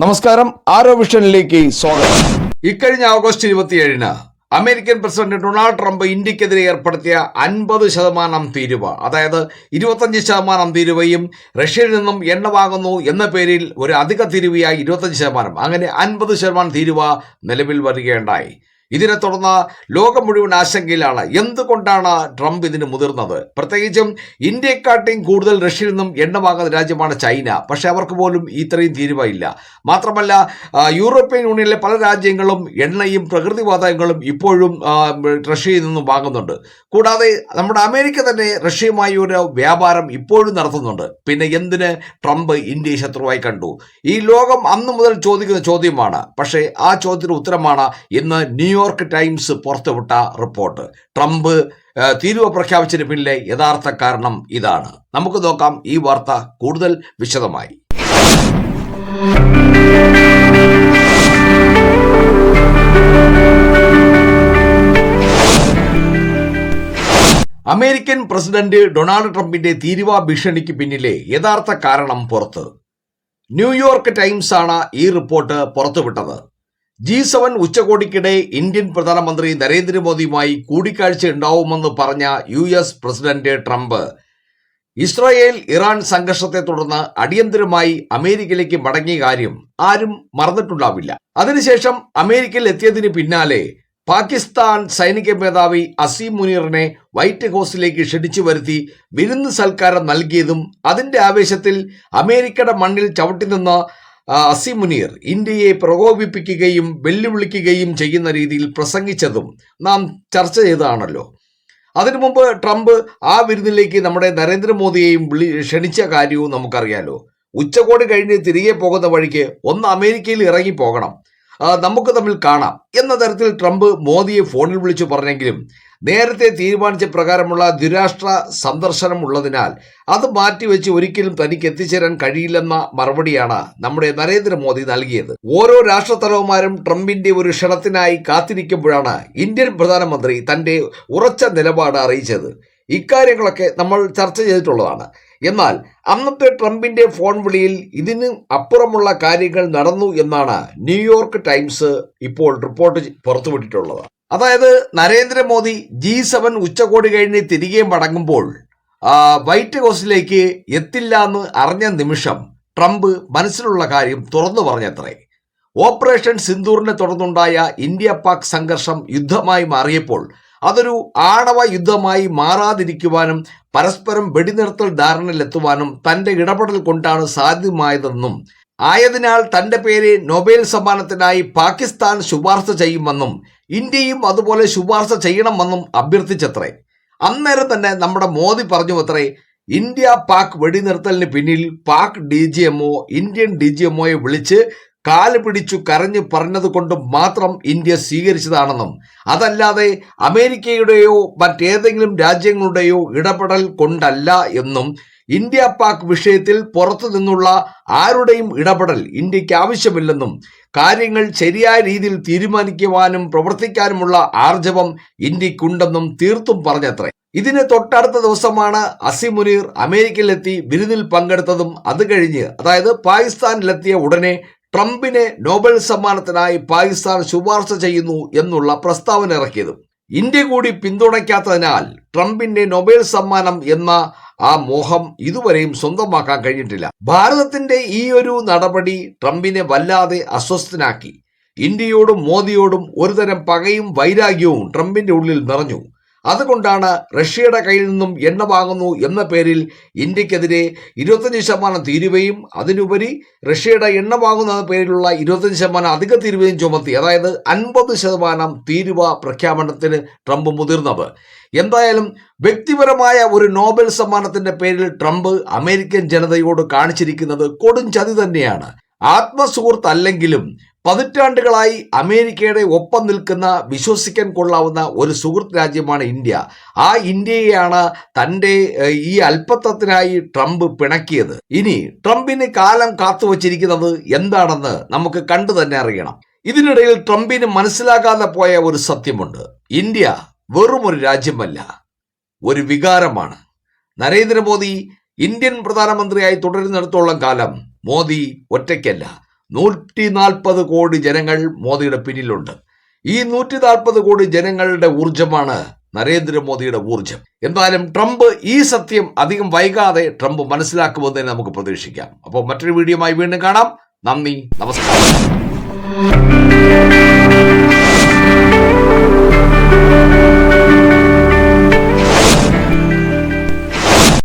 നമസ്കാരം. ആരോ വിഷനിലേക്ക് സ്വാഗതം. ഇക്കഴിഞ്ഞ ഓഗസ്റ്റ് ഇരുപത്തിയേഴിന് അമേരിക്കൻ പ്രസിഡന്റ് ഡൊണാൾഡ് ട്രംപ് ഇന്ത്യക്കെതിരെ ഏർപ്പെടുത്തിയ അൻപത് ശതമാനം തീരുവ അതായത് ഇരുപത്തഞ്ച് ശതമാനം തീരുവയും റഷ്യയിൽ നിന്നും എണ്ണ വാങ്ങുന്നു എന്ന പേരിൽ ഒരു അധിക തീരുവയായി ഇരുപത്തഞ്ച് ശതമാനം അങ്ങനെ അൻപത് ശതമാനം തീരുവ നിലവിൽ വരികയുണ്ടായി. ഇതിനെ തുടർന്ന് ലോകം മുഴുവൻ ആശങ്കയിലാണ്. എന്തുകൊണ്ടാണ് ട്രംപ് ഇതിന് മുതിർന്നത്? പ്രത്യേകിച്ചും ഇന്ത്യയെക്കാട്ടിയും കൂടുതൽ റഷ്യയിൽ നിന്നും എണ്ണ വാങ്ങുന്ന രാജ്യമാണ് ചൈന. പക്ഷെ അവർക്ക് പോലും ഇത്രയും തീരുമാനമില്ല മാത്രമല്ല യൂറോപ്യൻ യൂണിയനിലെ പല രാജ്യങ്ങളും എണ്ണയും പ്രകൃതിവാതകങ്ങളും ഇപ്പോഴും റഷ്യയിൽ നിന്നും വാങ്ങുന്നുണ്ട്. കൂടാതെ നമ്മുടെ അമേരിക്ക തന്നെ റഷ്യയുമായി ഒരു വ്യാപാരം ഇപ്പോഴും നടത്തുന്നുണ്ട്. പിന്നെ എന്തിന് ട്രംപ് ഇന്ത്യയെ ശത്രുവായി കണ്ടു? ഈ ലോകം അന്നു മുതൽ ചോദിക്കുന്ന ചോദ്യമാണ്. പക്ഷേ ആ ചോദ്യത്തിന് ഉത്തരമാണ് ഇന്ന് ന്യൂയോർക്ക് ടൈംസ് പുറത്തുവിട്ട റിപ്പോർട്ട്. ട്രംപ് തീരുവ പ്രഖ്യാപിച്ചതിന് പിന്നിലെ യഥാർത്ഥ കാരണം ഇതാണ്. നമുക്ക് നോക്കാം ഈ വാർത്ത കൂടുതൽ വിശദമായി. അമേരിക്കൻ പ്രസിഡന്റ് ഡൊണാൾഡ് ട്രംപിന്റെ തീരുവ ഭീഷണിക്ക് പിന്നിലെ യഥാർത്ഥ കാരണം പുറത്ത്. ന്യൂയോർക്ക് ടൈംസ് ആണ് ഈ റിപ്പോർട്ട് പുറത്തുവിട്ടത്. ജി സെവൻ ഉച്ചകോടിക്കിടെ ഇന്ത്യൻ പ്രധാനമന്ത്രി നരേന്ദ്രമോദിയുമായി കൂടിക്കാഴ്ച ഉണ്ടാവുമെന്ന് പറഞ്ഞ U S president Trump. Israel Iran സംഘർഷത്തെ തുടർന്ന് അടിയന്തരമായി അമേരിക്കയിലേക്ക് മടങ്ങിയ കാര്യം ആരും മറന്നിട്ടുണ്ടാവില്ല. അതിനുശേഷം അമേരിക്കയിൽ എത്തിയതിന് പിന്നാലെ പാകിസ്ഥാൻ സൈനിക മേധാവി അസീം മുനീറിനെ വൈറ്റ് ഹൗസിലേക്ക് ക്ഷണിച്ചു വരുത്തി വിരുന്ന് സൽക്കാരം നൽകിയതും അതിന്റെ ആവേശത്തിൽ അമേരിക്കയുടെ മണ്ണിൽ ചവിട്ടി നിന്ന ആ, അസീം മുനീർ ഇന്ത്യയെ പ്രകോപിപ്പിക്കുകയും വെല്ലുവിളിക്കുകയും ചെയ്യുന്ന രീതിയിൽ പ്രസംഗിച്ചതും നാം ചർച്ച ചെയ്തതാണല്ലോ. അതിനു മുമ്പ് ട്രംപ് ആ വിരുന്നിലേക്ക് നമ്മുടെ നരേന്ദ്രമോദിയെയും വിളി ക്ഷണിച്ച കാര്യവും നമുക്കറിയാലോ. ഉച്ചകോടി കഴിഞ്ഞ് തിരികെ പോകുന്ന വഴിക്ക് ഒന്ന് അമേരിക്കയിൽ ഇറങ്ങി പോകണം. നമുക്ക് തമ്മിൽ കാണാം. എന്ന തരത്തിൽ ട്രംപ് മോദിയെ ഫോണിൽ വിളിച്ചു പറഞ്ഞെങ്കിലും നേരത്തെ തീരുമാനിച്ച പ്രകാരമുള്ള ദ്വിരാഷ്ട്ര സന്ദർശനം ഉള്ളതിനാൽ അത് മാറ്റിവെച്ച് ഒരിക്കലും തനിക്ക് എത്തിച്ചേരാൻ കഴിയില്ലെന്ന മറുപടിയാണ് നമ്മുടെ നരേന്ദ്രമോദി നൽകിയത്. ഓരോ രാഷ്ട്രത്തലവന്മാരും ട്രംപിന്റെ ഒരു ക്ഷണത്തിനായി കാത്തിരിക്കുമ്പോഴാണ് ഇന്ത്യൻ പ്രധാനമന്ത്രി തന്റെ ഉറച്ച നിലപാട് അറിയിച്ചത്. ഇക്കാര്യങ്ങളൊക്കെ നമ്മൾ ചർച്ച ചെയ്തിട്ടുള്ളതാണ്. എന്നാൽ അന്നത്തെ ട്രംപിന്റെ ഫോൺ വിളിയിൽ ഇതിന് അപ്പുറമുള്ള കാര്യങ്ങൾ നടന്നു എന്നാണ് ന്യൂയോർക്ക് ടൈംസ് ഇപ്പോൾ റിപ്പോർട്ട് പുറത്തുവിട്ടിട്ടുള്ളത്. അതായത് നരേന്ദ്രമോദി ജി സെവൻ ഉച്ചകോടി കഴിഞ്ഞ് തിരികെ മടങ്ങുമ്പോൾ വൈറ്റ് ഹൗസിലേക്ക് എത്തില്ല എന്ന് അറിഞ്ഞ നിമിഷം ട്രംപ് മനസ്സിലുള്ള കാര്യം തുറന്നു പറഞ്ഞത്രേ. ഓപ്പറേഷൻ സിന്ദൂറിനെ തുടർന്നുണ്ടായ ഇന്ത്യ പാക് സംഘർഷം യുദ്ധമായി മാറിയപ്പോൾ അതൊരു ആണവ യുദ്ധമായി മാറാതിരിക്കുവാനും പരസ്പരം വെടിനിർത്തൽ ധാരണയിലെത്തുവാനും തന്റെ ഇടപെടൽ കൊണ്ടാണ് സാധ്യമായതെന്നും ആയതിനാൽ തന്റെ പേര് നൊബേൽ സമ്മാനത്തിനായി പാകിസ്ഥാൻ ശുപാർശ ചെയ്യുമെന്നും ഇന്ത്യയും അതുപോലെ ശുപാർശ ചെയ്യണമെന്നും അഭ്യർത്ഥിച്ചത്രേ. അന്നേരം തന്നെ നമ്മുടെ മോദി പറഞ്ഞു അത്രേ ഇന്ത്യ പാക് വെടിനിർത്തലിന് പിന്നിൽ Pak D G M O Indian D G എംഒയെ വിളിച്ച് കാൽ പിടിച്ചു കരഞ്ഞു പറഞ്ഞത് കൊണ്ട് മാത്രം ഇന്ത്യ സ്വീകരിച്ചതാണെന്നും അതല്ലാതെ അമേരിക്കയുടെയോ മറ്റേതെങ്കിലും രാജ്യങ്ങളുടെയോ ഇടപെടൽ കൊണ്ടല്ല എന്നും ഇന്ത്യ പാക് വിഷയത്തിൽ പുറത്തു നിന്നുള്ള ആരുടെയും ഇടപെടൽ ഇന്ത്യയ്ക്ക് ആവശ്യമില്ലെന്നും കാര്യങ്ങൾ ശരിയായ രീതിയിൽ തീരുമാനിക്കുവാനും പ്രവർത്തിക്കാനുമുള്ള ആർജവം ഇന്ത്യക്കുണ്ടെന്നും തീർത്തും പറഞ്ഞത്രേ. ഇതിന് തൊട്ടടുത്ത ദിവസമാണ് അസിമുനീർ അമേരിക്കയിലെത്തി വിരുന്നിൽ പങ്കെടുത്തതും അത് കഴിഞ്ഞ് അതായത് പാകിസ്ഥാനിലെത്തിയ ഉടനെ ട്രംപിനെ നോബൽ സമ്മാനത്തിനായി പാകിസ്ഥാൻ ശുപാർശ ചെയ്യുന്നു എന്നുള്ള പ്രസ്താവന ഇറക്കിയതും. ഇന്ത്യ കൂടി പിന്തുണയ്ക്കാത്തതിനാൽ ട്രംപിന്റെ നൊബേൽ സമ്മാനം എന്ന ആ മോഹം ഇതുവരെയും സ്വന്തമാക്കാൻ കഴിഞ്ഞിട്ടില്ല. ഭാരതത്തിന്റെ ഈ ഒരു നടപടി ട്രംപിനെ വല്ലാതെ അസ്വസ്ഥനാക്കി. ഇന്ത്യയോടും മോദിയോടും ഒരുതരം പകയും വൈരാഗ്യവും ട്രംപിന്റെ ഉള്ളിൽ നിറഞ്ഞു. അതുകൊണ്ടാണ് റഷ്യയുടെ കയ്യിൽ നിന്നും എണ്ണ വാങ്ങുന്നു എന്ന പേരിൽ ഇന്ത്യക്കെതിരെ ഇരുപത്തഞ്ച് ശതമാനം തീരുവയും അതിനുപരി റഷ്യയുടെ എണ്ണ വാങ്ങുന്ന പേരിലുള്ള ഇരുപത്തഞ്ച് ശതമാനം അധിക തീരുവയും ചുമത്തി. അതായത് അൻപത് ശതമാനം തീരുവ പ്രഖ്യാപനത്തിന് ട്രംപ് മുതിർന്നത് എന്തായാലും വ്യക്തിപരമായ ഒരു നോബൽ സമ്മാനത്തിന്റെ പേരിൽ ട്രംപ് അമേരിക്കൻ ജനതയോട് കാണിച്ചിരിക്കുന്നത് കൊടും ചതി തന്നെയാണ്. ആത്മസുഹൃത്ത് അല്ലെങ്കിലും പതിറ്റാണ്ടുകളായി അമേരിക്കയുടെ ഒപ്പം നിൽക്കുന്ന വിശ്വസിക്കാൻ കൊള്ളാവുന്ന ഒരു സുഹൃത്ത് രാജ്യമാണ് ഇന്ത്യ. ആ ഇന്ത്യയെയാണ് തന്റെ ഈ അല്പത്വത്തിനായി ട്രംപ് പിണക്കിയത്. ഇനി ട്രംപിന് കാലം കാത്തുവച്ചിരിക്കുന്നത് എന്താണെന്ന് നമുക്ക് കണ്ടു തന്നെ അറിയണം. ഇതിനിടയിൽ ട്രംപിന് മനസ്സിലാകാതെ പോയ ഒരു സത്യമുണ്ട്. ഇന്ത്യ വെറും ഒരു രാജ്യമല്ല ഒരു വികാരമാണ്. നരേന്ദ്രമോദി ഇന്ത്യൻ പ്രധാനമന്ത്രിയായി തുടരുന്നിടത്തോളം കാലം മോദി ഒറ്റയ്ക്കല്ല. നൂറ്റി നാൽപ്പത് കോടി ജനങ്ങൾ മോദിയുടെ പിന്നിലുണ്ട്. ഈ നൂറ്റി നാൽപ്പത് കോടി ജനങ്ങളുടെ ഊർജമാണ് നരേന്ദ്രമോദിയുടെ ഊർജം എന്തായാലും ട്രംപ് ഈ സത്യം അധികം വൈകാതെ ട്രംപ് മനസ്സിലാക്കുമെന്ന് തന്നെ നമുക്ക് പ്രതീക്ഷിക്കാം. അപ്പോൾ മറ്റൊരു വീഡിയോയുമായി വീണ്ടും കാണാം. നന്ദി നമസ്കാരം.